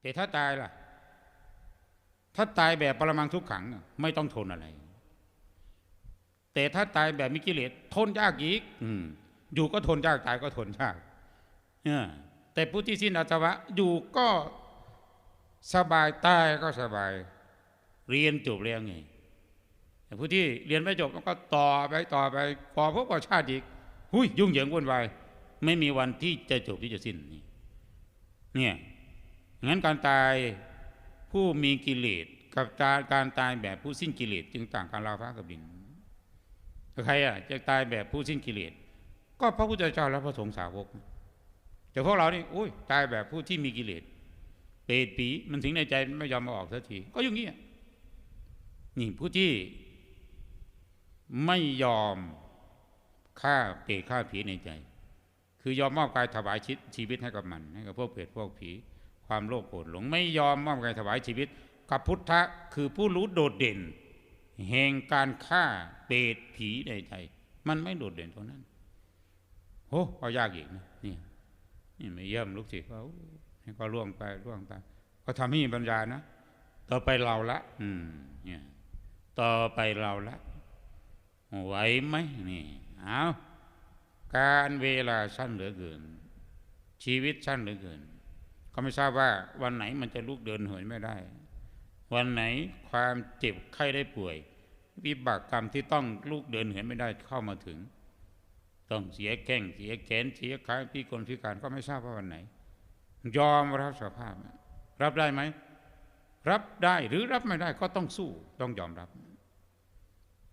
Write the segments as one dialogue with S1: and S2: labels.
S1: แต่ถ้าตายล่ะ ถ้าตายแบบปรมังทุกขัง ไม่ต้องทนอะไร แต่ถ้าตายแบบมีกิเลสทนยากอีก อืม อยู่ก็ทนยากตายก็ทนยากเนี่ยแต่ผู้ที่สิ้นอาสวะอยู่ก็สบายตายก็สบาย เรียนจบแล้วไงแต่ผู้ที่เรียนไม่จบก็ต่อไปต่อไปพอพบกับชาติอีกหุยยุ่งเหยิงวุ่นวายไม่มีวันที่จะจบที่จะสิ้นนี่เนี่ย งั้นการตายผู้มีกิเลสกับการตายแบบผู้สิ้นกิเลสจึงต่างกันราวฟ้ากับดินใครอะจะตายแบบผู้สิ้นกิเลสก็พระพุทธเจ้าและพระสงฆ์สาวก แต่พวกเรานี่อุ้ยตายแบบผู้ที่มีกิเลสเปรตปีมันถึงในใจไม่ยอมมาออกสักทีก็อย่างนี้นี่ผู้ที่ไม่ยอมฆ่าเปรตฆ่าผีในใจ คือยอมมอบกายถวายชีวิตให้กับมันให้กับพวกเปรตพวกผี ความโลภโกรธหลงไม่ยอมมอบกายถวายชีวิต กับพุทธะคือผู้รู้โดดเด่นแห่งการฆ่าเปรตผีในใจมันไม่โดดเด่นตรงนั้นโอ้ก็ยากอีกนะนี่นี่ไม่เยี่ยมลูกศิษย์เขาให้ก็ล่วงไปล่วงไปก็ทำให้มีปัญญานะต่อไปเราละ อืม เนี่ย ต่อไปเราละไหวไหมนี่เอาการเวลาสั้นเหลือเกิน ชีวิตสั้นเหลือเกิน ก็ไม่ทราบว่าวันไหนมันจะลุกเดินเหินไม่ได้ วันไหนความเจ็บไข้ได้ป่วย วิบากกรรมที่ต้องลุกเดินเหินไม่ได้เข้ามาถึง ต้องเสียแข้งเสียแขนเสียขาพิกลพิการก็ไม่ทราบว่าวันไหน ยอมรับสภาพ รับได้ไหมรับได้หรือรับไม่ได้ก็ต้องสู้ต้องยอมรับ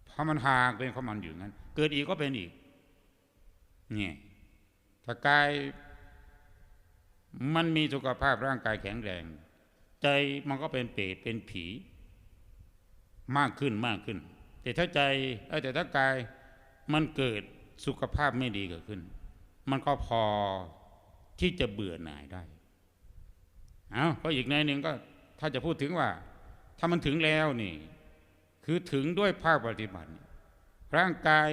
S1: เพราะมันหากเป็นของมันอยู่งั้น เกิดอีกก็เป็นอีกเนี่ยถ้ากาย มันมีสุขภาพร่างกายแข็งแรง ใจมันก็เป็นเปรตเป็นผี มากขึ้นมากขึ้น แต่ถ้าใจแต่ถ้ากายมันเกิดสุขภาพไม่ดีเกิดขึ้น มันก็พอที่จะเบื่อหน่ายได้เอาก็อีกในหนึ่งก็ถ้าจะพูดถึงว่า ถ้ามันถึงแล้วนี่ คือถึงด้วยภาคปฏิบัติ ร่างกาย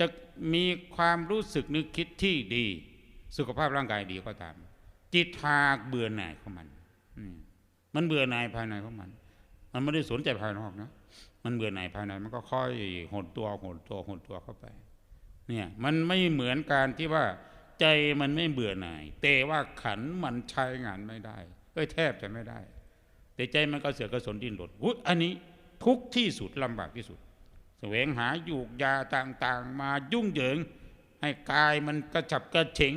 S1: จะมีความรู้สึกนึกคิดที่ดี สุขภาพร่างกายดีก็ตาม จิตหากเบื่อหน่ายของมันมันเบื่อหน่ายภายในของมัน มันไม่ได้สนใจภายนอกนะมันเบื่อหน่ายภายใน มันก็ค่อยหดตัวหดตัวหดตัวเข้าไป เนี่ยมันไม่เหมือนการที่ว่าใจมันไม่เบื่อหน่าย แต่ว่าขันมันใช้งานไม่ได้ก็แทบจะไม่ได้ แต่ใจมันก็เสือกกระสนดิ้นรนอุ้ยอันนี้ทุกที่สุดลำบากที่สุดแสวงหายูกยาต่างๆ มายุ่งเหยิง ให้กายมันกระฉับกระเฉง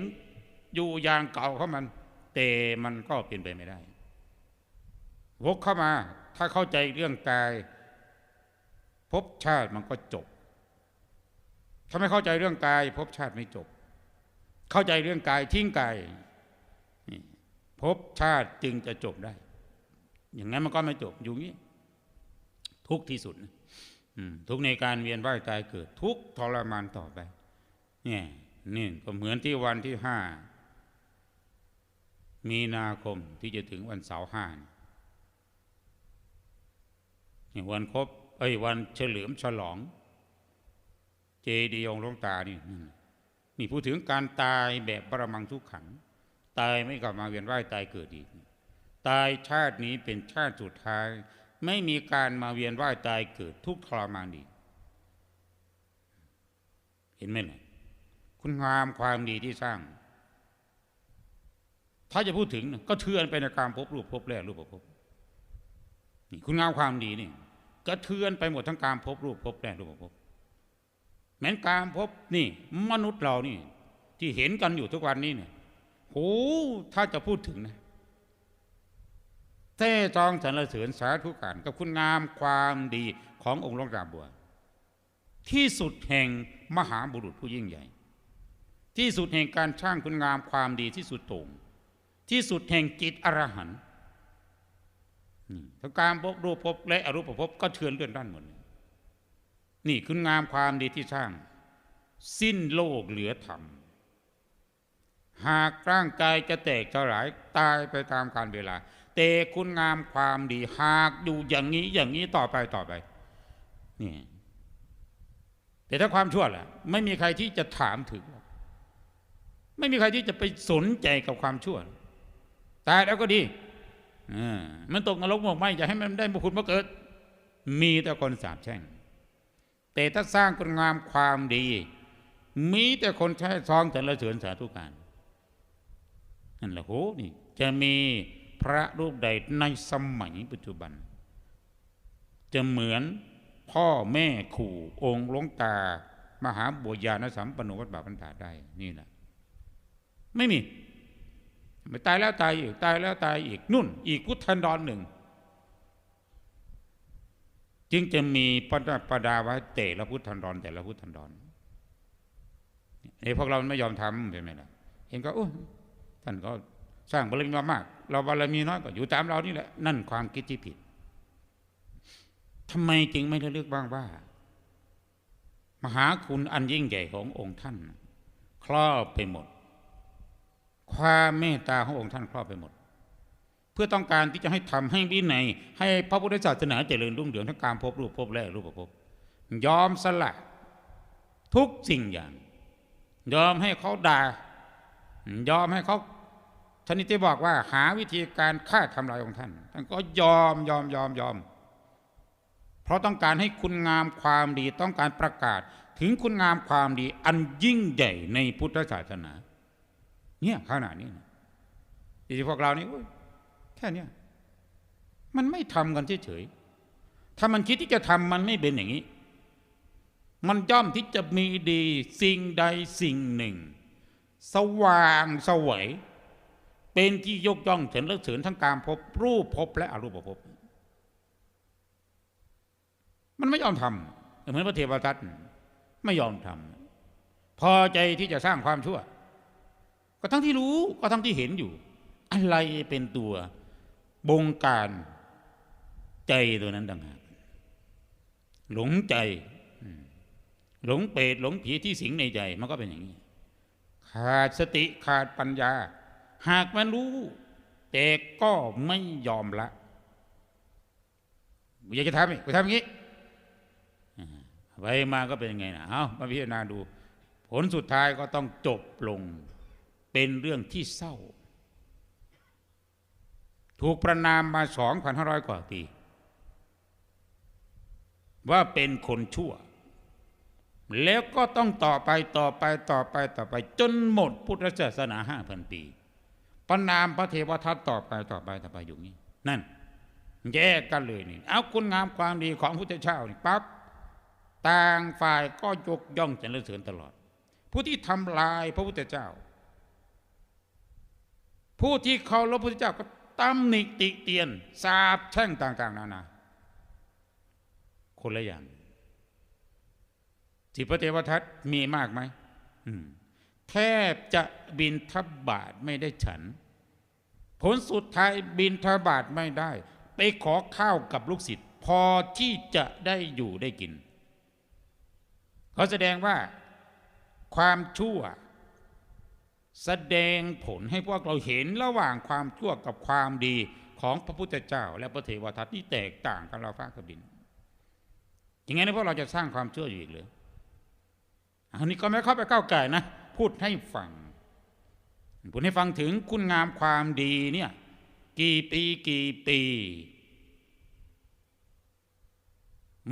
S1: อยู่อย่างเก่าเขามัน แต่มันก็เป็นไปไม่ได้ วกเข้ามา ถ้าเข้าใจเรื่องกายภพชาติมันก็จบ ถ้าไม่เข้าใจเรื่องกายภพชาติไม่จบ เข้าใจเรื่องกายทิ้งกายภพชาติจึงจะจบได้ อย่างนั้นมันก็ไม่จบอยู่งี้ ทุกที่สุดทุกในการเวียนว่ายตายเกิด ทุกทรมานต่อไป เนี่ยนี่ก็เหมือนที่วันที่ห้า มีนาคมที่จะถึงวันเสาร์ห้านี่วันครบไอ้วันเฉลิมฉลอง เจดีย์องลงตานี่นี่พูดถึงการตายแบบประมังทุกขัง ตายไม่กลับมาเวียนว่ายตายเกิดอีก ตายชาตินี้เป็นชาติสุดท้าย ไม่มีการมาเวียนว่ายตายเกิดทุกทรมานอีกเห็นไหมล่ะคุณงามความดีที่สร้าง ถ้าจะพูดถึงก็เทือนไปในการพบรูปพบแรกรูปพบนี่คุณงามความดีนี่ก็เทือนไปหมดทั้งการพบรูปพบแรกรูปพบแม้นการพบนี่มนุษย์เรานี่ ที่เห็นกันอยู่ทุกวันนี้เนี่ยโหถ้าจะพูดถึงนะเท่จองสรรเสริญสาธุการกับคุณงามความดีขององค์หลวงตาบัว ที่สุดแห่งมหาบุรุษผู้ยิ่งใหญ่ ที่สุดแห่งการช่างคุณงามความดีที่สุดโต่ง ที่สุดแห่งจิตอรหันต์ทั้งการพบรูปพบและอรูปพบก็เทือนเลื่อนด้านหมดนี่คุณงามความดีที่สร้าง สิ้นโลกเหลือธรรม หากร่างกายจะแตกจะหลายตายไปตามการเวลา แต่คุณงามความดี หากอยู่อย่างนี้อย่างนี้ต่อไปต่อไปนี่แต่ถ้าความชั่วล่ะ ไม่มีใครที่จะถามถึง ไม่มีใครที่จะไปสนใจกับความชั่ว ตายแล้วก็ดีมันตกนรกหมกไหมจะให้มันได้บุคุณมาเกิด มีแต่คนสาบแช่ง แต่ถ้าสร้างคุณงามความดี มีแต่คนใช้ซองแต่ละเสริญสาธุการนั่นแหละโหนี่ จะมีพระรูปใดในสมัยปัจจุบัน จะเหมือนพ่อแม่ขู่องค์หลวงตา มหาบุญญาณสัมปนโนวัดบาปันตาได้ นี่แหละ ไม่มี ไม่ตายแล้วตายอีกตายแล้วตายอีกนุ่น อีกพุทธันดรหนึ่ง จึงจะมีประดาประดาไว้เตะละพุทธันดรแต่ละพุทธันดรไอ้พวกเราไม่ยอมทำใช่ไหมล่ะเห็นก็โอ้ท่านก็สร้างบารมีมามาก เราบารมีน้อยก็อยู่ตามเรานี่แหละนั่นความคิดที่ผิดทำไมจึงไม่ระลึกบ้างว่า มหาคุณอันยิ่งใหญ่ขององค์ท่าน ครอบไปหมด ความเมตตาขององค์ท่านครอบไปหมด เพื่อต้องการที่จะให้ทำให้วินัยให้พระพุทธศาสนาเจริญรุ่งเรืองทั้งการพบรูปพบแรกรูปพบยอมสละทุกสิ่งอย่าง ยอมให้เขาด่ายอมให้เขาชนิดที่บอกว่าหาวิธีการฆ่าทำลายองค์ท่านท่านก็ยอมยอมยอมยอม เพราะต้องการให้คุณงามความดีต้องการประกาศถึงคุณงามความดีอันยิ่งใหญ่ในพุทธศาสนา เนี่ยขนาดนี้ที่พวกเรานี่ยแค่เนี้ยมันไม่ทำกันเฉยๆถ้ามันคิดที่จะทำมันไม่เป็นอย่างนี้ มันย่อมที่จะมีดีสิ่งใดสิ่งหนึ่ง สว่างสวยเป็นที่ยกย่องเฉินเลิศเฉินทั้งการพบรูปพบและอรูปภพมันไม่ยอมทำเหมือนพระเทวทัตไม่ยอมทำพอใจที่จะสร้างความชั่ว ก็ทั้งที่รู้ก็ทั้งที่เห็นอยู่ อะไรเป็นตัวบงการใจตัวนั้นต่างหากหลงใจ หลงเปรตหลงผีที่สิงในใจ มันก็เป็นอย่างนี้ ขาดสติขาดปัญญา หากมันรู้ แต่ก็ไม่ยอมละอยากจะทำอีกไปทำอย่างนี้ไปมาก็เป็นยังไงนะเอามาพิจารณาดู ผลสุดท้ายก็ต้องจบลง เป็นเรื่องที่เศร้า ถูกประนามมา 2,500 กว่าปี ว่าเป็นคนชั่ว แล้วก็ต้องต่อไปต่อไปต่อไปต่อไป จนหมดพุทธศาสนา5,000ปี ประนามพระเทวทัตต่อไปต่อไปต่อไปอยู่นี้ นั่น แยกกันเลยนี่ เอาคุณงามความดีของพระพุทธเจ้านี่ปั๊บต่างฝ่ายก็ยกย่องสรรเสริญตลอด ผู้ที่ทำลายพระพุทธเจ้า ผู้ที่เคารพพระพุทธเจ้าก็ตำหนิติเตียน สาบแช่งต่าง ๆ นานาคนละอย่างที่พระเทวทัตมีมากไหมมแทบจะบินทบาทไม่ได้ฉัน ผลสุดท้ายบินทบาทไม่ได้ ไปขอข้าวกับลูกศิษย์พอที่จะได้อยู่ได้กินเขาแสดงว่าความชั่ว แสดงผลให้พวกเราเห็นระหว่างความชั่วกับความดีของพระพุทธเจ้า และพระเทวทัตที่แตกต่างกันเราฟ้ากับดิน อย่างไงพวกเราจะสร้างความชั่วอยู่อีกเลยอันนี้ก็ไม่เข้าไปก้าวไก่นะ พูดให้ฟังพูดให้ฟังถึงคุณงามความดีเนี่ยกี่ปีกี่ปี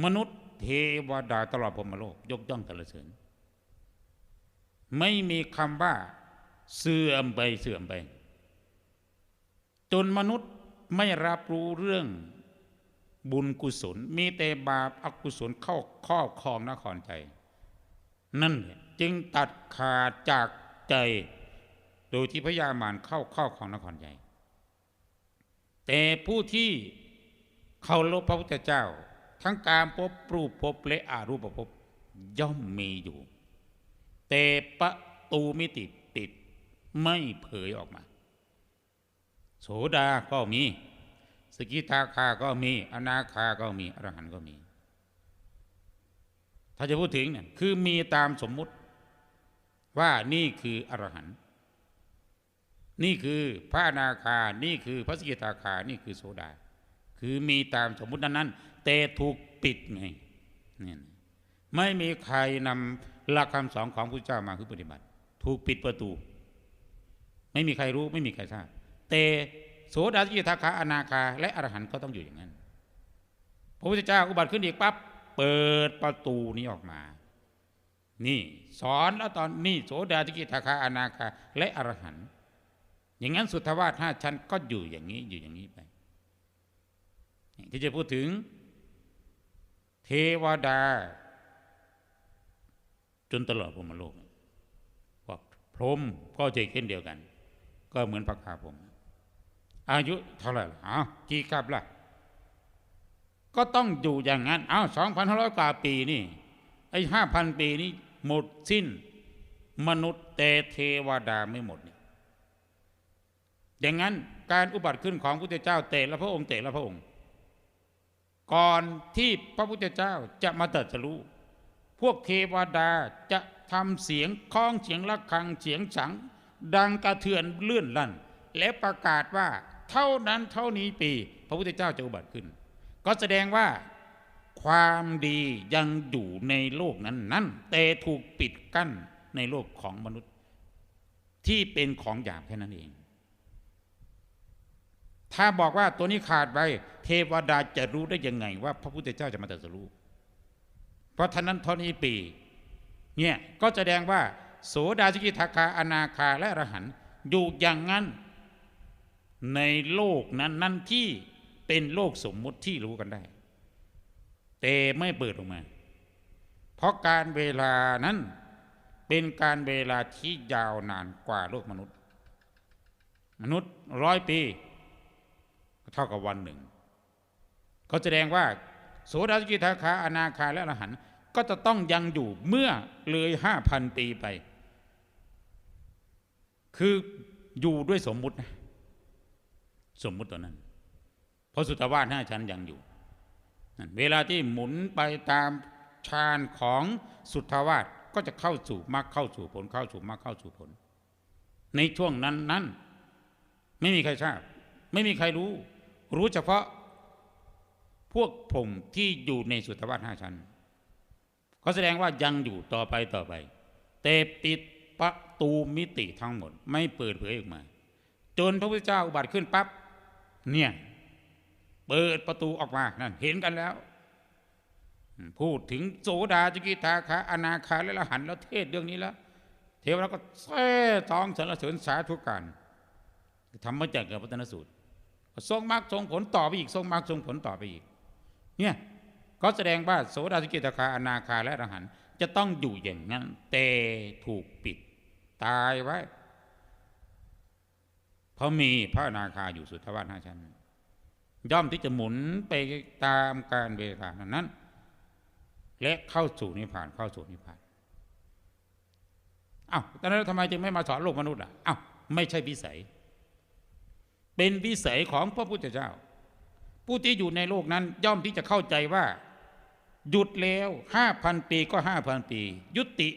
S1: มนุษย์เทวดาตลอดพรมโลก ยกย่องสรรเสริญไม่มีคำว่า เสื่อมไปเสื่อมไป จนมนุษย์ไม่รับรู้เรื่องบุญกุศล มีแต่บาปอกุศลเข้าครอบครองนครใจ นั่นจึงตัดขาดจากใจ โดยที่พญามารเข้าเข้าของนครใหญ่แต่ผู้ที่เคารพพระพุทธเจ้า ทั้งการพบรูปพบและอารูปภพย่อมมีอยู่ แต่ประตูมิติปิด ไม่เผยออกมา โสดาก็มี สกิทาคาก็มี อนาคาก็มีอรหันต์ก็มี ถ้าจะพูดถึงเนี่ยคือมีตามสมมุติว่านี่คืออรหันต์นี่คือพระอนาคา นี่คือพระสกิทาคา นี่คือโสดา คือมีตามสมมุตินั้นๆแต่ถูกปิดไงนี่ไม่มีใครนำหลักคำสอนของพระเจ้ามาคือปฏิบัติ ถูกปิดประตู ไม่มีใครรู้ไม่มีใครทราบแต่โสดาสกิทาคาอนาคา และอรหันต์ก็ต้องอยู่อย่างนั้น พระพุทธเจ้าอุบัติขึ้นอีกปั๊บเปิดประตูนี้ออกมา นี่สอนแล้วตอนนี่โสดาสกิทาคาอนาคา และอรหันต์อย่างนั้นสุทธวาสห้าชั้นก็อยู่อย่างนี้อยู่อย่างนี้ไปที่จะพูดถึง เทวดา จนตลอดพรหมโลกว่าพรหมก็จะเช่นเดียวกัน ก็เหมือนพระคาผม อายุเท่าไหร่ล่ะอ้าวกี่กับล่ะ ก็ต้องอยู่อย่างนั้นอ้าวสองพันห้าร้อยกว่าปีนี่ไอ้ห้าพันปีนี้หมดสิ้น มนุษย์แต่เทวดาไม่หมดนี่อย่างนั้นการอุบัติขึ้นของพระพุทธเจ้าเตะและพระองค์เตะและพระองค์ ก่อนที่พระพุทธเจ้าจะมาตรัสรู้ พวกเทวดาจะทำเสียงคล้องเสียงระฆังเสียงสัง ดังกระเทือนเลื่อนลั่น และประกาศว่าเท่านั้นเท่านี้ปี พระพุทธเจ้าจะอุบัติขึ้น ก็แสดงว่าความดียังอยู่ในโลกนั้นนั้นแต่ถูกปิดกั้นในโลกของมนุษย์ ที่เป็นของหยาบแค่นั้นเอง ถ้าบอกว่าตัวนี้ขาดไปเทวดาจะรู้ได้ยังไงว่าพระพุทธเจ้าจะมาตรัสรู้เพราะท่านั้นเท่านี้ปี เนี่ยก็แสดงว่า โสดาสกิทาคาอนาคาและอรหันต์อยู่อย่างนั้นในโลกนั้นนั่นที่เป็นโลกสมมุติที่รู้กันได้ แต่ไม่เปิดออกมา เพราะการเวลานั้นเป็นการเวลาที่ยาวนานกว่าโลกมนุษย์ มนุษย์ร้อยปี เท่ากับวันหนึ่งก็แสดงว่าโสดาสกิทาคาอนาคาและอรหันต์ก็จะต้องยังอยู่เมื่อเลยห้าพันปีไป คืออยู่ด้วยสมมุตินะสมมุติตัวนั้นเพราะสุตวาสห้าชั้นยังอยู่นั่นเวลาที่หมุนไปตามฌานของสุทธาวาสก็จะเข้าสู่มรรคเข้าสู่ผลเข้าสู่มรรคเข้าสู่ผล ในช่วงนั้นนั้นไม่มีใครทราบ ไม่มีใครรู้ รู้เฉพาะพวกผมที่อยู่ในสุทธวาสห้าชั้นก็แสดงว่ายังอยู่ต่อไปต่อไป แต่ปิด ประตูมิติทั้งหมด ไม่เปิดเผยออกมา จนพระพุทธเจ้าอุบัติขึ้นปั๊บเนี่ย เปิดประตูออกมานั่นเห็นกันแล้ว พูดถึงโสดาจกิทาคาอนาคาและละหันแล้วเทศเรื่องนี้แล้ว เทวดาก็แซ่ตองสรรเสริญสาธุการทำมาจากเกิดพัฒนสูตรทรงมรรคทรงผลต่อไปอีกทรงมรรคทรงผลต่อไปอีก เนี่ยก็แสดงว่าโสดาสกิทาคาอนาคาและอรหันต์ จะต้องอยู่อย่างนั้นแต่ถูกปิด ตายไว้ เพราะมีพระอนาคาอยู่สุทธวาสห้าชั้นย่อมที่จะหมุนไปตามการเวลานั้น และเข้าสู่นิพพานเข้าสู่นิพพานอ้าวตอนนั้นทำไมจึงไม่มาสอนโลกมนุษย์อะอ้าวไม่ใช่วิสัย เป็นวิสัยของพระพุทธเจ้า ผู้ที่อยู่ในโลกนั้นย่อมที่จะเข้าใจว่า หยุดแล้วห้าพันปีก็ห้าพันปี ยุติ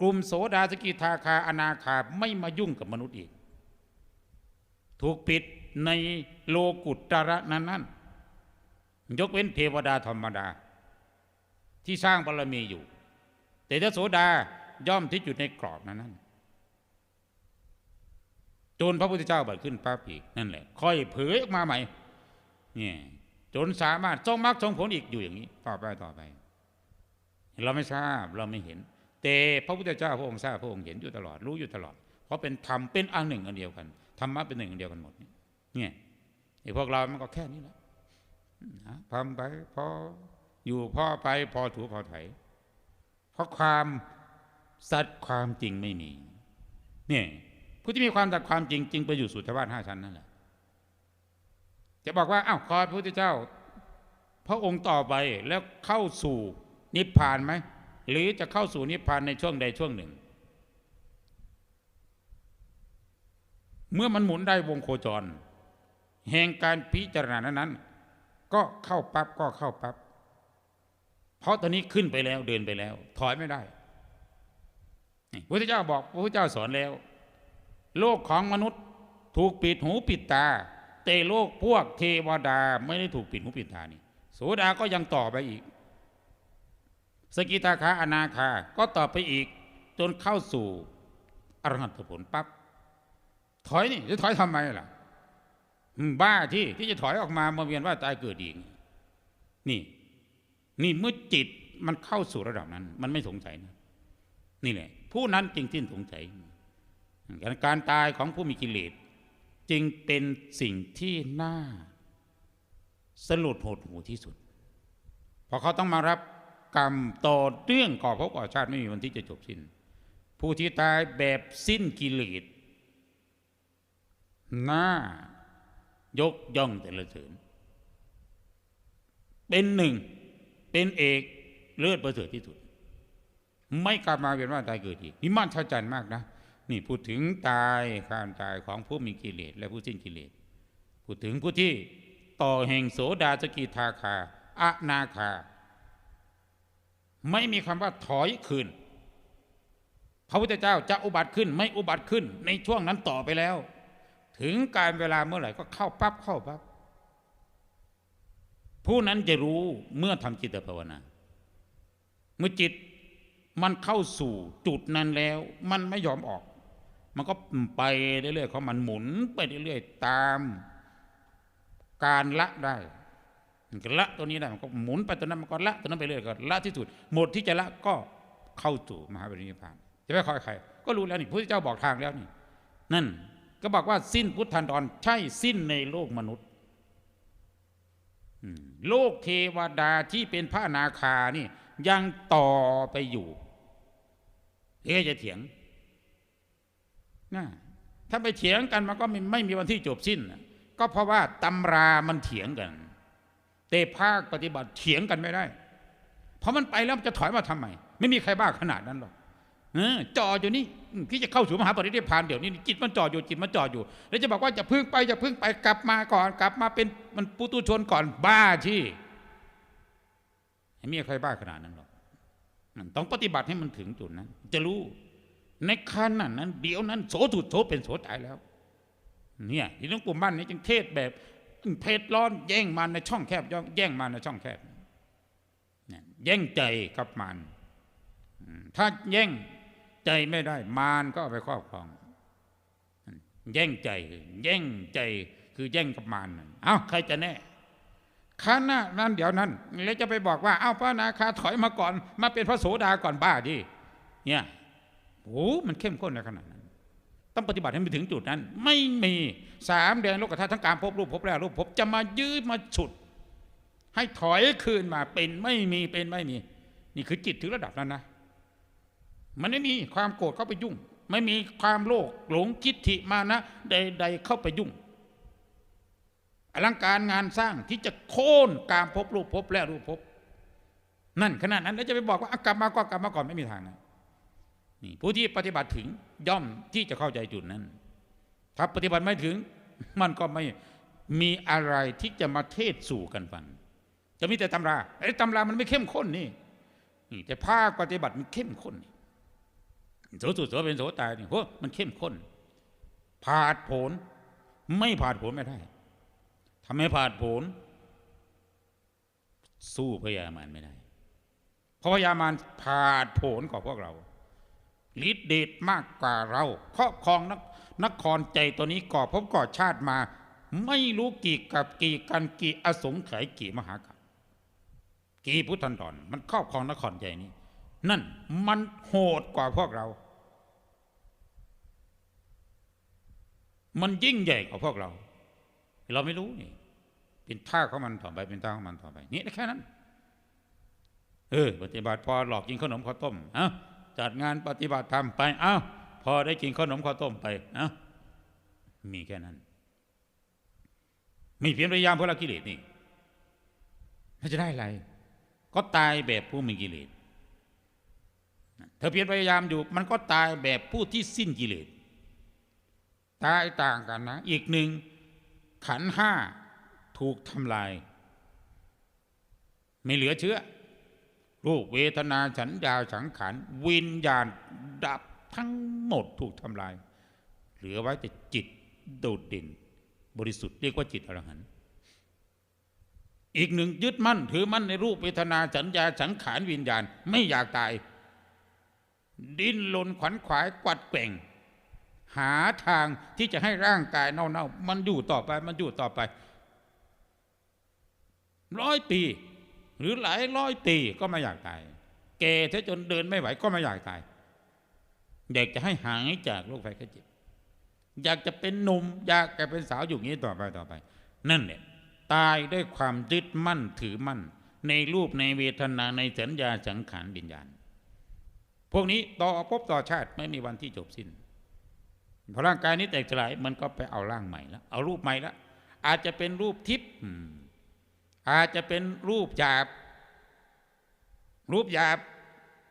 S1: กลุ่มโสดาสกิทาคาอนาคาไม่มายุ่งกับมนุษย์อีก ถูกปิดในโลกุตระนั้นนั้นยกเว้นเทวดาธรรมดา ที่สร้างบารมีอยู่ แต่ถ้าโสดาย่อมที่อยู่ในกรอบนั้นนั้นจนพระพุทธเจ้าบัดขึ้นพระปีกนั่นแหละ ค่อยเผยออกมาใหม่เนี่ย จนสามารถทรงมรรคทรงผลอีกอยู่อย่างนี้ ต่อไปต่อไป เราไม่ทราบเราไม่เห็น แต่พระพุทธเจ้าพระองค์ทราบพระองค์เห็นอยู่ตลอดรู้อยู่ตลอด เพราะเป็นธรรมเป็นอันหนึ่งอันเดียวกันธรรมะเป็นหนึ่งอันเดียวกันหมดเนี่ยไอ้พวกเรามันก็แค่นี้แหละทำไปพออยู่พ่อไปพอถูพอไถเพราะความสัตย์ความจริงไม่มี เนี่ยผู้ที่มีความสัตย์ความจริงจริงไปอยู่สุทธวาสห้าชั้นนั่นแหละ จะบอกว่าอ้าวคอยพระพุทธเจ้า พระองค์ต่อไปแล้วเข้าสู่นิพพานไหมหรือจะเข้าสู่นิพพานในช่วงใดช่วงหนึ่ง เมื่อมันหมุนได้วงโคจร แห่งการพิจารณานั้น ก็เข้าปั๊บก็เข้าปั๊บเพราะตอนนี้ขึ้นไปแล้วเดินไปแล้ว ถอยไม่ได้พระพุทธเจ้าบอกพระพุทธเจ้าสอนแล้ว โลกของมนุษย์ถูกปิดหูปิดตา แต่โลกพวกเทวดาไม่ได้ถูกปิดหูปิดตานี่โสดาก็ยังต่อไปอีก สกิทาคาอนาคาก็ต่อไปอีก จนเข้าสู่อรหัตผลปั๊บถอยนี่จะถอยทำไมล่ะบ้าที่ที่จะถอยออกมามาเวียนว่าตายเกิดอีกนี่ นี่เมื่อจิตมันเข้าสู่ระดับนั้น มันไม่สงสัยนะนี่แหละ ผู้นั้นจึงสิ้นสงสัยการตายของผู้มีกิเลส จึงเป็นสิ่งที่น่าสลดหดหูที่สุด เพราะเขาต้องมารับกรรมต่อเรื่องก่อภพก่อชาติไม่มีวันที่จะจบสิ้น ผู้ที่ตายแบบสิ้นกิเลสน่ายกย่องแต่ละเสริญเป็นหนึ่ง เป็นเอกเลือดประเสริฐที่สุด ไม่กลับมาเวียนว่ายตายเกิดอีกนี่มันชัดจันมากนะ นี่พูดถึงตายการตายของผู้มีกิเลสและผู้สิ้นกิเลสพูดถึงผู้ที่ต่อแห่งโสดาสกิทาคาอนาคา ไม่มีคำว่าถอยคืนพระพุทธเจ้าจะอุบัติขึ้นไม่อุบัติขึ้นในช่วงนั้นต่อไปแล้ว ถึงการเวลาเมื่อไหร่ก็เข้าปั๊บเข้าปั๊บผู้นั้นจะรู้เมื่อทำจิตภาวนา เมื่อจิตมันเข้าสู่จุดนั้นแล้ว มันไม่ยอมออก มันก็ไปเรื่อยๆของมันหมุนไปเรื่อยๆตามการละได้ละตัวนี้ได้มันก็หมุนไปตัวนั้นมันก็ละตัวนั้นไปเรื่อยก็ละที่สุดหมดที่จะละก็เข้าสู่มหาปรินิพพานจะไม่คอยใครก็รู้แล้วนี่พระเจ้าบอกทางแล้วนี่ นั่นก็บอกว่าสิ้นพุทธันดรใช่สิ้นในโลกมนุษย์โลกเทวดาที่เป็นพระนาคานี่ยังต่อไปอยู่เอ๊จะเถียง นะถ้าไปเถียงกันมันก็ไม่ไม่มีวันที่จบสิ้น ก็เพราะว่าตำรามันเถียงกัน แต่ภาคปฏิบัติเถียงกันไม่ได้ เพราะมันไปแล้วมันจะถอยมาทำไม ไม่มีใครบ้าขนาดนั้นหรอกเออจออยู่นี่ที่จะเข้าสู่มหาปรินิพพานเดี๋ยวนี้จิตมันจ่ออยู่จิตมันจ่ออยู่ แล้วจะบอกว่าจะพึ่งไปจะพึ่งไปกลับมาก่อนกลับมาเป็นมันปุตุชนก่อนบ้าที่ไม่มีใครบ้าขนาดนั้นหรอกต้องปฏิบัติให้มันถึงจุดนั้นจะรู้ ในขั้นนั้น เดี๋ยวนั้นโสถุโสเป็นโสตายแล้ว เนี่ยที่หลวงปู่มั่นนี่จึงเทศแบบเพศร้อนแย่งมันในช่องแคบแย่งมันในช่องแคบเนี่ยแย่งใจกับมันถ้าแย่งใจไม่ได้ มารก็เอาไปครอบครอง แย่งใจ แย่งใจคือแย่งกับมารนั่นเอ้าใครจะแน่ข้าหน้านั้นเดี๋ยวนั้น แล้วจะไปบอกว่า เอ้าพระนาคาถอยมาก่อน มาเป็นพระโสดาก่อนบ้าดิเนี่ย โอ้มันเข้มข้นในขนาดนั้น ต้องปฏิบัติให้ไปถึงจุดนั้น ไม่มีสามเดือนโลกธาตุทั้งการพบรูปพบแล้วรูปพบจะมายืดมาฉุด ให้ถอยคืนมาเป็นไม่มีเป็นไม่มี นี่คือจิตถึงระดับนั้นนะ มันไม่มีความโกรธเข้าไปยุ่ง ไม่มีความโลภหลงคิดถิมานะ ใด ๆ เข้าไปยุ่งอลังการงานสร้างที่จะโค่นการพบรูปพบและรูปพบ นั่นขนาดนั้นแล้วจะไปบอกว่ากลับมาก็กลับมาก่อนไม่มีทางนะ นี่ผู้ที่ปฏิบัติถึงย่อมที่จะเข้าใจจุดนั้น ถ้าปฏิบัติไม่ถึง มันก็ไม่มีอะไรที่จะมาเทศสู่กันฟัง จะมีแต่ตำราไอ้ตำรามันไม่เข้มข้นนี่นี่แต่ภาคปฏิบัติมันเข้มข้นโสสุโสเป็นโสตายนี่โหมันเข้มข้นผาดโผนไม่ผาดโผนไม่ได้ทำให้ผาดโผนสู้พญามารไม่ได้ เพราะพญามารผาดโผนกว่าพวกเรา ฤทธิเดชมากกว่าเราครอบครองนนครใจตัวนี้ก่อพบก่อชาติมา ไม่รู้กี่กับกี่กันกี่อสงไขยกี่มหากับกี่พุทธันดรมันครอบครองนครใจนี้ นั่นมันโหดกว่าพวกเรา มันยิ่งใหญ่กว่าพวกเรา เราไม่รู้นี่ เป็นท่าของมันต่อไปเป็นท่าของมันต่อไปนี่แค่นั้นเออปฏิบัติพอหลอกกินขนมข้าวต้มอ้า จัดงานปฏิบัติธรรมไป เอ้า พอได้กินขนมข้าวต้มไปเอ้ามีแค่นั้น มีเพียงพยายามเพื่อละกิเลสนี่ถ้าจะได้อะไร ก็ตายแบบผู้มีกิเลสเธอเพียรพยายามอยู่ มันก็ตายแบบผู้ที่สิ้นกิเลสตายต่างกันนะ อีกหนึ่งขันห้าถูกทำลาย ไม่เหลือเชื้อ รูปเวทนาสัญญาสังขารวิญญาณดับทั้งหมดถูกทำลาย เหลือไว้แต่จิตโดดเด่น บริสุทธิ์เรียกว่าจิตอรหันต์อีกหนึ่งยึดมั่นถือมั่นในรูปเวทนาสัญญาสังขารวิญญาณไม่อยากตาย ดิ้นรนขวัญขวายกวัดแกว่ง หาทางที่จะให้ร่างกายเน่าๆมันอยู่ต่อไปมันอยู่ต่อไปร้อยปี หรือหลายร้อยปีก็ไม่อยากตาย แก่ถ้าจนเดินไม่ไหวก็ไม่อยากตายอยากจะให้หายจากโรคภัยไข้เจ็บอยากจะเป็นหนุ่มอยากจะเป็นสาวอยู่งี้ต่อไปต่อไป นั่นเนี่ยตายด้วยความยึดมั่นถือมั่น ในรูปในเวทนาในสัญญาสังขารวิญญาณ พวกนี้ต่อภพต่อชาติไม่มีวันที่จบสิ้นพอร่างกายนี้แตกสลายมันก็ไปเอาร่างใหม่แล้วเอารูปใหม่แล้วอาจจะเป็นรูปทิพย์ อาจจะเป็นรูปหยาบ รูปหยาบ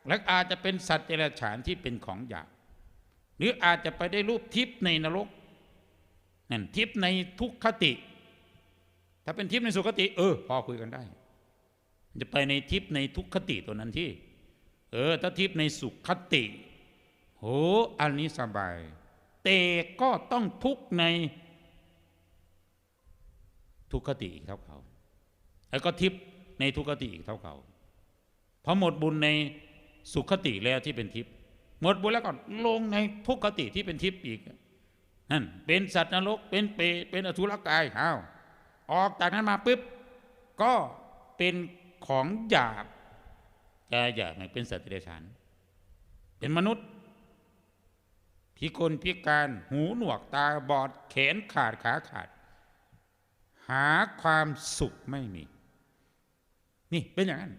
S1: และอาจจะเป็นสัตว์เดรัจฉานที่เป็นของหยาบ หรืออาจจะไปได้รูปทิพย์ในนรกนั่นทิพย์ในทุกขติ ถ้าเป็นทิพย์ในสุขติ เออ พอคุยกันได้ จะไปในทิพย์ในทุกขติตัวนั้นที่ เออ ถ้าทิพย์ในสุขติโหอันนี้สบาย แต่ก็ต้องทุกในทุกขติอีกเท่าเขา แล้วก็ทิพย์ในทุกขติอีกเท่าเขาพอหมดบุญในสุขติแล้วที่เป็นทิพย์หมดบุญแล้วก็ลงในทุกขติที่เป็นทิพย์อีกนั่นเป็นสัตว์นรกเป็นเปรตเป็นอสุรกายอ้าวออกจากนั้นมาปุ๊บก็เป็นของหยาบกายหยาบเป็นสัตว์เดรัจฉานเป็นมนุษย์พิกลพิการหูหนวกตาบอดแขนขาดขาขาด หาความสุขไม่มี นี่เป็นอย่างนั้น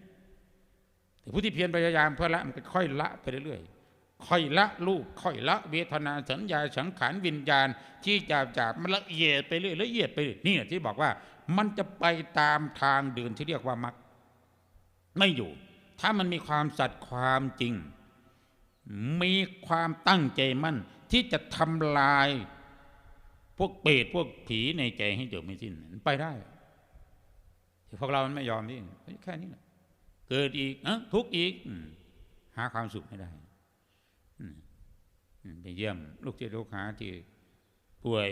S1: แต่ผู้ที่เพียรพยายามเพื่อละมันก็ค่อยละไปเรื่อยๆค่อยละรูปค่อยละเวทนาสัญญาสังขารวิญญาณ ที่จาบจาบมันละเอียดไปเรื่อยละเอียดไปเรื่อยนี่แหละที่บอกว่า มันจะไปตามทางเดินที่เรียกว่ามรรคไม่อยู่ ถ้ามันมีความสัตย์ความจริง มีความตั้งใจมั่นที่จะทำลายพวกเปรตพวกผีในใจให้จบไม่สิ้นไปได้ พวกเรามันไม่ยอมนี่แค่นี้แหละเกิดอีกอทุกข์อีกหาความสุขไม่ได้ไปเยี่ยม ลูกศิษย์ลูกหาที่ป่วย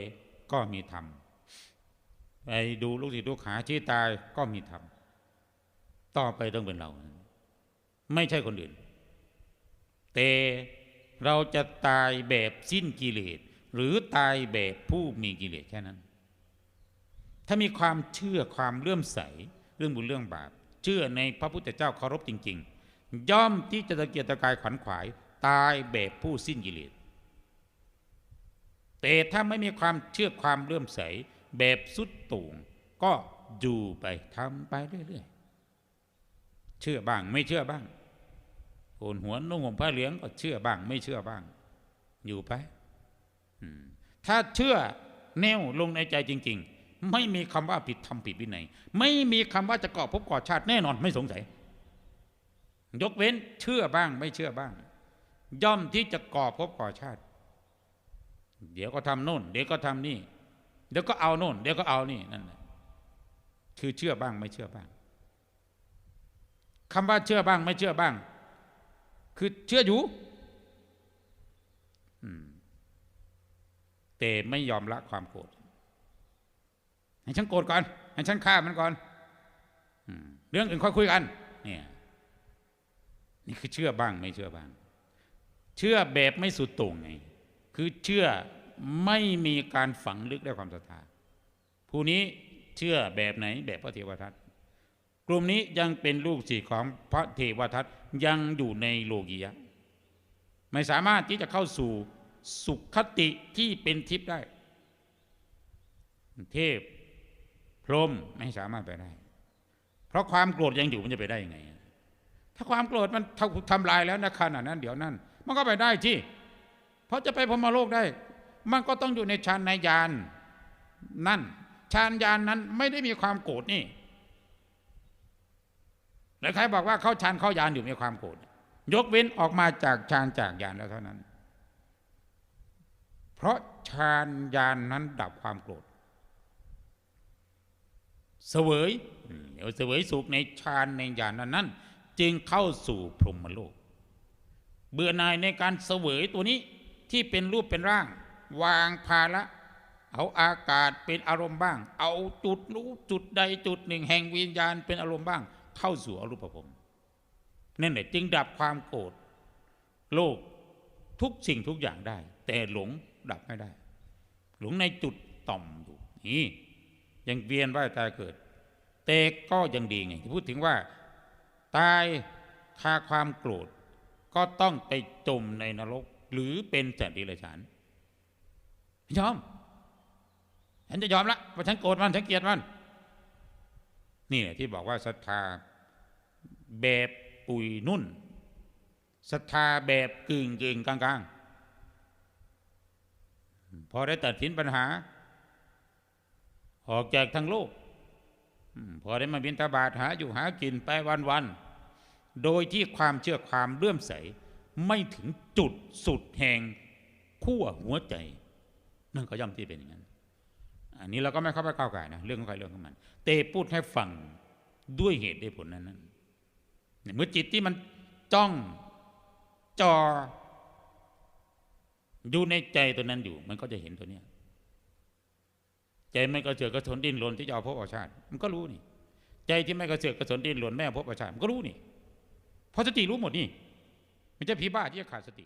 S1: ก็มีธรรมไปดูลูกศิษย์ลูกหาที่ตายก็มีธรรมต่อไปต้องเป็นเรา ไม่ใช่คนอื่น แต่เราจะตายแบบสิ้นกิเลสหรือตายแบบผู้มีกิเลสแค่นั้น ถ้ามีความเชื่อความเลื่อมใส เรื่องบุญเรื่องบาป เชื่อในพระพุทธเจ้าเคารพจริง ๆ ย่อมที่จะตะเกียกตะกายขวัญขวาย ตายแบบผู้สิ้นกิเลสแต่ถ้าไม่มีความเชื่อความเลื่อมใสแบบสุดต่งก็อยู่ไปทำไปเรื่อยๆเชื่อบ้างไม่เชื่อบ้างโกนหัวนุ่งห่มผ้าเหลืองก็เชื่อบ้าง ไม่เชื่อบ้าง อยู่ไปถ้าเชื่อแนวลงในใจจริง ๆ ไม่มีคำว่าผิดทำผิดวินัย ไม่มีคำว่าจะก่อภพก่อชาติแน่นอนไม่สงสัย ยกเว้นเชื่อบ้างไม่เชื่อบ้าง ย่อมที่จะก่อภพก่อชาติ เดี๋ยวก็ทำโน่น เดี๋ยวก็ทำนี่ เดี๋ยวก็เอาโน่น เดี๋ยวก็เอานี่นั่นแหละคือเชื่อบ้างไม่เชื่อบ้างคำว่าเชื่อบ้างไม่เชื่อบ้าง คือเชื่ออยู่อืมแต่ไม่ยอมละความโกรธ ให้ฉันโกรธก่อน ให้ฉันฆ่ามันก่อนอเรื่องอื่นค่อยคุยกัน เนี่ย นี่คือเชื่อบ้างไม่เชื่อบ้าง เชื่อแบบไม่สุดโต่งไง คือเชื่อไม่มีการฝังลึกด้วยความศรัทธา ผู้นี้เชื่อแบบไหนแบบพระเทวทัตกลุ่มนี้ยังเป็นลูกศิษย์ของพระเทวทัตยังอยู่ในโลกียะ ไม่สามารถที่จะเข้าสู่สุขคติที่เป็นทิพย์ได้ เทพ พรหมไม่สามารถไปได้ เพราะความโกรธยังอยู่มันจะไปได้ยังไง ถ้าความโกรธมันทำลายแล้วนะขณะนั้น เดี๋ยวนั้น มันก็ไปได้ที่ เพราะจะไปพรหมโลกได้ มันก็ต้องอยู่ในฌานในยานนั่นฌานยานนั้นไม่ได้มีความโกรธนี่แล้วใครบอกว่าเขาฌานเขายานอยู่มีความโกรธยกเว้นออกมาจากฌานจากยานแล้วเท่านั้น เพราะฌานยานนั้นดับความโกรธ เสวยเดี๋ยวเสวยสุขในฌานในญาณนั้นนั้น จึงเข้าสู่พรหมโลก เบื่อหน่ายในการเสวยตัวนี้ที่เป็นรูปเป็นร่าง วางภาระเอาอากาศเป็นอารมณ์บ้าง เอาจุดรู้จุดใดจุดหนึ่ง แห่งวิญญาณเป็นอารมณ์บ้าง เข้าสู่อรูปภพนั่นแหละจึงดับความโกรธโลกทุกสิ่งทุกอย่างได้ แต่หลงดับไม่ได้ หลงในจุดต่อมอยู่นี่ ยังเวียนว่ายตายเกิด แต่ก็ยังดีไงที่พูดถึงว่าตายคาความโกรธ ก็ต้องไปจมในนรก หรือเป็นสัตว์ดิเรกชันยอมฉันจะยอมละว่าฉันโกรธมันฉันเกลียดมันนี่แหละที่บอกว่าศรัทธาแบบปุยนุ่นศรัทธาแบบกึ่งกึ่งกลางกลางๆพอได้ตัดสินปัญหา ออกจากทางโลกพอได้มาบินตาบาทหาอยู่หากินไปวันๆโดยที่ความเชื่อความเลื่อมใส ไม่ถึงจุดสุดแห่งขั้วหัวใจ นั่นก็ย่อมที่เป็นอย่างนั้น อันนี้เราก็ไม่เข้าไปก้าวไก่นะเรื่องของใครเรื่องของมันเตพูดให้ฟังด้วยเหตุด้วยผลนั้นนั้นเนี่ยเมื่อจิตที่มันจ้องจออยู่ในใจตัวนั้นอยู่ มันก็จะเห็นตัวเนี้ย ใจไม่กระเสือกกระสนดิ้นรนที่จะเอาพบเอาชาติ มันก็รู้นี่ ใจที่ไม่กระเสือกกระสนดิ้นรนไม่เอาพบเอาชาติมันก็รู้นี่เพราะสติรู้หมดนี่มันจะผีบ้าที่จะขาดสติ